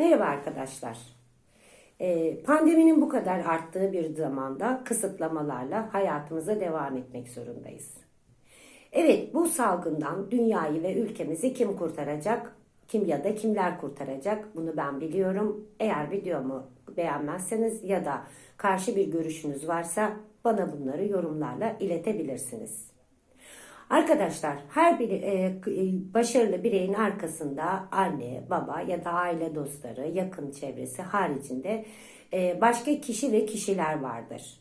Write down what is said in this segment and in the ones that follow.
Merhaba arkadaşlar. Ee, Pandeminin bu kadar arttığı bir zamanda kısıtlamalarla hayatımıza devam etmek zorundayız. Evet bu salgından dünyayı ve ülkemizi kim kurtaracak? Kim ya da kimler kurtaracak? Bunu ben biliyorum. Eğer videomu beğenmezseniz ya da karşı bir görüşünüz varsa bana bunları yorumlarla iletebilirsiniz. Arkadaşlar her bir e, başarılı bireyin arkasında anne, baba ya da aile dostları, yakın çevresi haricinde e, başka kişi ve kişiler vardır.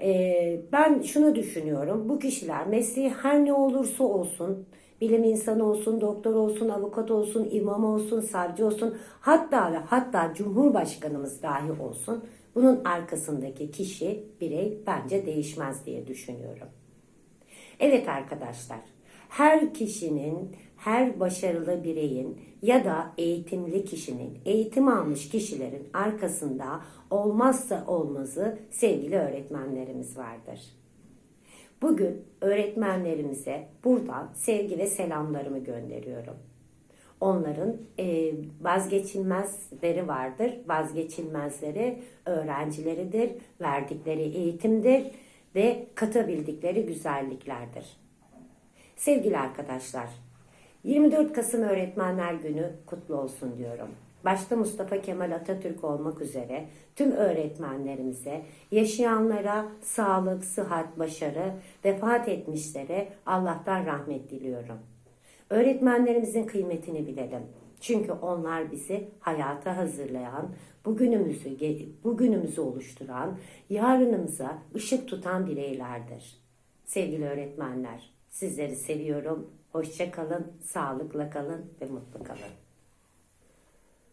E, ben şunu düşünüyorum. Bu kişiler mesleği her ne olursa olsun, bilim insanı olsun, doktor olsun, avukat olsun, imam olsun, savcı olsun, hatta ve hatta cumhurbaşkanımız dahi olsun, bunun arkasındaki kişi, birey bence değişmez diye düşünüyorum. Evet arkadaşlar, her kişinin, her başarılı bireyin ya da eğitimli kişinin, eğitim almış kişilerin arkasında olmazsa olmazı sevgili öğretmenlerimiz vardır. Bugün öğretmenlerimize buradan sevgi ve selamlarımı gönderiyorum. Onların e, vazgeçilmezleri vardır. Vazgeçilmezleri öğrencileridir, verdikleri eğitimdir ve katabildikleri güzelliklerdir. Sevgili arkadaşlar, 24 Kasım Öğretmenler Günü kutlu olsun diyorum. Başta Mustafa Kemal Atatürk olmak üzere tüm öğretmenlerimize, yaşayanlara sağlık, sıhhat, başarı, vefat etmişlere Allah'tan rahmet diliyorum. Öğretmenlerimizin kıymetini bilelim. Çünkü onlar bizi hayata hazırlayan, bugünümüzü bugünümüzü oluşturan, yarınımıza ışık tutan bireylerdir. Sevgili öğretmenler, sizleri seviyorum. Hoşça kalın, sağlıkla kalın ve mutlu kalın.